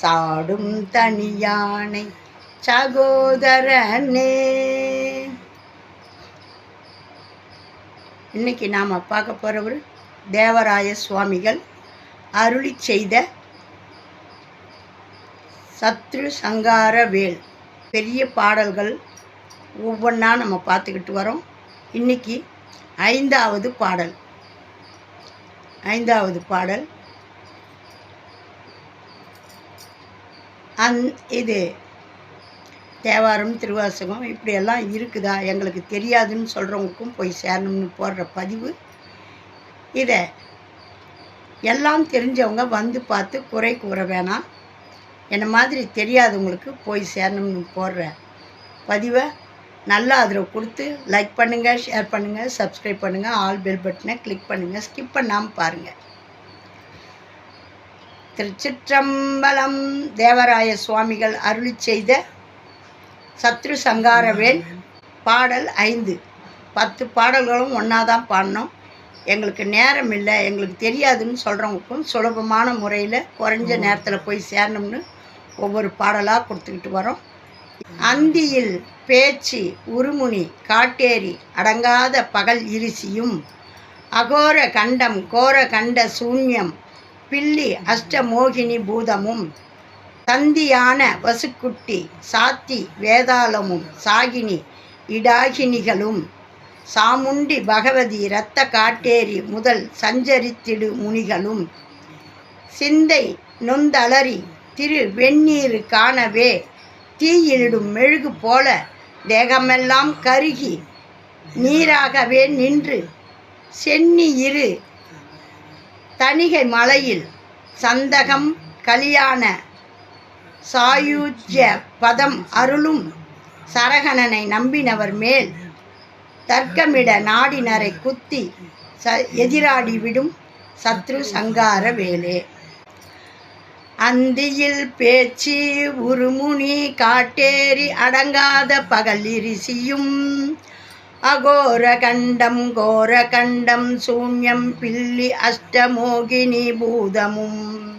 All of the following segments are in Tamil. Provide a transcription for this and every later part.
சாடும் தனியானை சகோதரனே. இன்னைக்கு நாம் பார்க்க போகிறவர் தேவராய சுவாமிகள் அருளி செய்த சத்ரு சங்கார வேல். பெரிய பாடல்கள் ஒவ்வொன்றா நம்ம பார்த்துக்கிட்டு வரோம். இன்னைக்கு ஐந்தாவது பாடல். ஐந்தாவது பாடல். அந் இது தேவாரம் திருவாசகம் இப்படியெல்லாம் இருக்குதா? எங்களுக்கு தெரியாதுன்னு சொல்கிறவங்களுக்கும் போய் சேரணும்னு போடுற பதிவு. இதை எல்லாம் தெரிஞ்சவங்க வந்து பார்த்து குறை கூற வேணாம். என்னை மாதிரி தெரியாதவங்களுக்கு போய் சேரணும்னு போடுற பதிவை நல்லா அதில் கொடுத்து லைக் பண்ணுங்கள் ஷேர் பண்ணுங்கள் சப்ஸ்கிரைப் பண்ணுங்கள் ஆல் பெல் பட்டனை கிளிக் பண்ணுங்கள் ஸ்கிப் பண்ணாமல் பாருங்கள் திருச்சிற்றம்பலம் தேவராய சுவாமிகள் அருளி செய்த சத்ரு சங்காரவேல் பாடல் ஐந்து. பத்து பாடல்களும் ஒன்றா தான் பாடினோம். எங்களுக்கு நேரம் இல்லை எங்களுக்கு தெரியாதுன்னு சொல்கிறவங்களுக்கும் சுலபமான முறையில் குறைஞ்ச நேரத்தில் போய் சேரணும்னு ஒவ்வொரு பாடலாக கொடுத்துக்கிட்டு வரோம். அந்தியில் பேச்சு உருமுனி காட்டேரி அடங்காத பகல் இருசியும் அகோர கண்டம் கோர கண்ட சூன்யம் பில்லி அஷ்டமோகினி பூதமும் தந்தியான வசுக்குட்டி சாத்தி வேதாளமும் சாகினி இடாகினிகளும் சாமுண்டி பகவதி இரத்த காட்டேரி முதல் சஞ்சரித்திடு முனிகளும் சிந்தை நொந்தளரி திரு வெந்நீர் காணவே தீயிலிடும் மெழுகு போல தேகமெல்லாம் கருகி நீராகவே நின்று சென்னி இரு தணிகை மலையில் சந்தகம் கலியான சாயுஜ்ய பதம் அருளும் சரகணனை நம்பினவர் மேல் தர்க்கமிட நாடினரை குத்தி ச எதிராடி விடும் சத்ரு சங்கார வேலே. அந்தியில் பேச்சு உருமுனி காட்டேரி அடங்காத பகலிரிசியும் அகோர கண்டம் கோர கண்டம் சூன்யம் பில்லி அஷ்டமோகினி பூதமும்.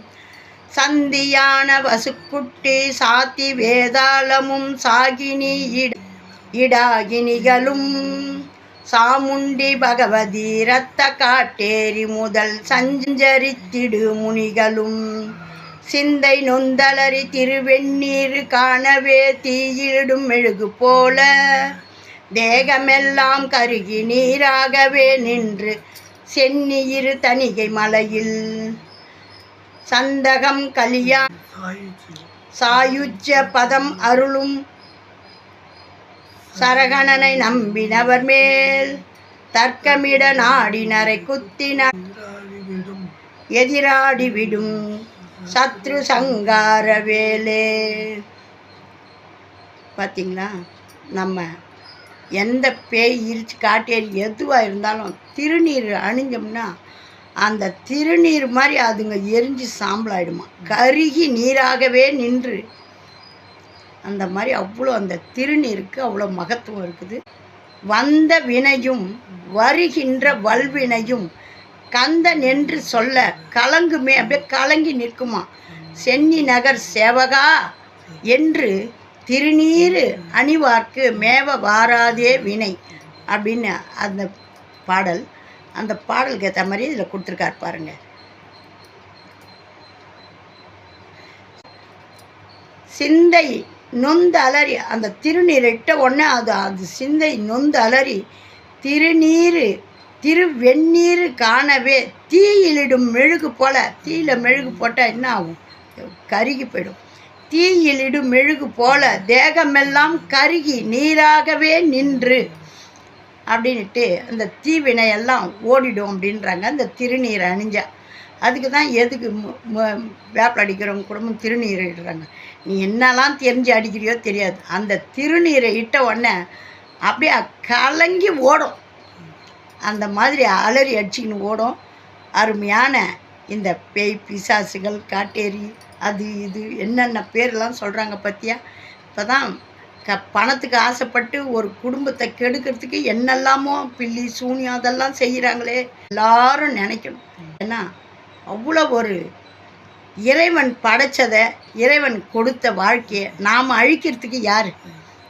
சந்தியான வசுக்குட்டி சாத்தி வேதாளமும் சாகினி இடாகினிகளும். சாமுண்டி பகவதி இரத்த காட்டேரி முதல் சஞ்சரித்திடு முனிகளும். சிந்தை நொந்தலரி திருவெண்ணீர் காணவே தீயிடும் மெழுகு போல தேகமெல்லாம் கருகி நீராகவே நின்று சென்னியிரு தணிகை மலையில். சந்தகம் கலியா சாயுஜ்ய பதம் அருளும் சரகணனை நம்பினவர் மேல். தர்க்கமிட நாடினரை குத்தின எதிராடிவிடும் சத்ரு சங்கார வேலே. பார்த்தீங்களா நம்ம எந்த பேய் இருச்சு காட்டேரி எதுவாக இருந்தாலும் திருநீர் அணிஞ்சோம்னா அந்த திருநீர் மாதிரி அதுங்க எரிஞ்சு சாம்பலாயிடுமா. கருகி நீராகவே நின்று. அந்த மாதிரி அவ்வளோ அந்த திருநீருக்கு அவ்வளோ மகத்துவம் இருக்குது. வந்த வினையும் வருகின்ற வல்வினையும் கந்தன் என்று சொல்ல கலங்குமே அப்படியே கலங்கி நிற்குமா. சென்னி நகர் சேவகா என்று திருநீரு அணிவார்க்கு மேவ வாராதே வினை. அப்படின்னு அந்த பாடல் அந்த பாடலுக்கு ஏற்ற மாதிரி இதில் கொடுத்துருக்காரு பாருங்க. சிந்தை நொந்து அலறி அந்த திருநீர் இட்ட உடனே அது அது சிந்தை நொந்து அலறி திருநீர் திருவெந்நீர் காணவே தீயிலிடும் மெழுகு போல தீயில மெழுகு போட்டால் என்ன ஆகும்? கருகி போயிடும். தீயிலிடும் மெழுகு போல தேகமெல்லாம் கருகி நீராகவே நின்று அப்படின்ட்டு அந்த தீவினையெல்லாம் ஓடிடும் அப்படின்றாங்க. அந்த திருநீர் அணிஞ்சா. அதுக்கு தான் எதுக்கு வேப்பில் வேப்பில அடிக்கிறவங்க குடும்பம் திருநீரை இடுறாங்க. நீ என்னெல்லாம் தெரிஞ்சு அடிக்கிறியோ தெரியாது. அந்த திருநீரை இட்ட உடனே அப்படியே கலங்கி ஓடும். அந்த மாதிரி அலறி அடிச்சுக்கின்னு ஓடும். அருமையான இந்த பேய் பிசாசுகள் காட்டேரி அது இது என்னென்ன பேர்லாம் சொல்கிறாங்க பற்றியா இப்போ தான் க பணத்துக்கு ஆசைப்பட்டு ஒரு குடும்பத்தை கெடுக்கிறதுக்கு என்னெல்லாமோ பில்லி சூனியம் அதெல்லாம் செய்கிறாங்களே எல்லாரும் நினைக்கணும். ஏன்னா அவ்வளோ ஒரு இறைவன் படைச்சதை இறைவன் கொடுத்த வாழ்க்கையை நாம் அழிக்கிறதுக்கு யார்?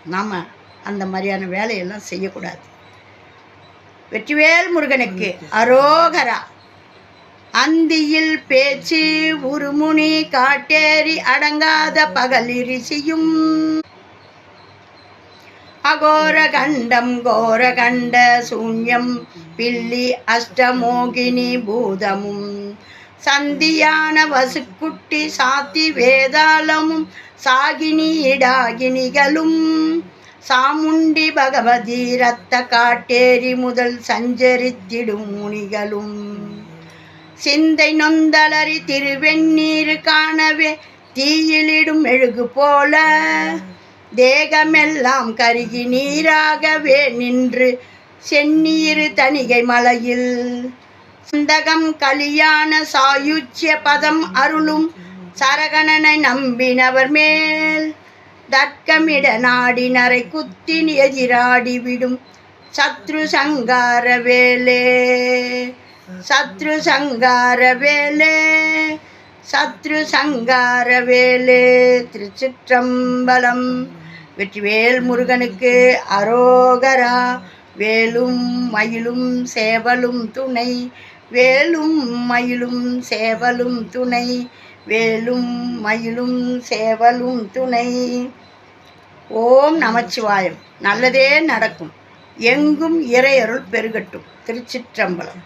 நாம் அந்த மாதிரியான வேலையெல்லாம் செய்யக்கூடாது. வெற்றிவேல் முருகனுக்கு. அரோகரா. அந்தியில் பேச்சு உருமுனி காட்டேறி அடங்காத பகலிரிசியும். அகோர கண்டம் கோர கண்ட சூன்யம் பில்லி அஷ்டமோகினி பூதமும். சந்தியான வசுக்குட்டி சாத்தி வேதாளமும் சாகினி இடாகினிகளும். சாமுண்டி பகவதி ரத்த காட்டேரி முதல் சஞ்சரித்திடும் முனிகளும். சிந்தை நொந்தளறி திருவெண்ணீர் காணவே தீயிலிடும் மெழுகு போல. தேகமெல்லாம் கருகி நீராகவே நின்று செந்நீர் தணிகை மலையில். சந்தகம் கலியான சாயுச்சிய பதம் அருளும் சரகணனை நம்பினவர் மேல். தர்க்கமிட நாடினரை குத்தின் எதிராடி விடும் சத்ரு சங்கார வேலே. சத்ரு சங்கார வேலே சத்ரு சங்கார வேலே திருச்சிற்றம்பலம். வெற்றிவேல் முருகனுக்கு அரோகரா வேலும் மயிலும் சேவலும் துணை. வேலும் மயிலும் சேவலும் துணை வேலும் மயிலும் சேவலும் துணை. ஓம் நமச்சிவாயம். நல்லதே நடக்கும். எங்கும் இறையருள் பெருகட்டும். திருச்சிற்றம்பலம்.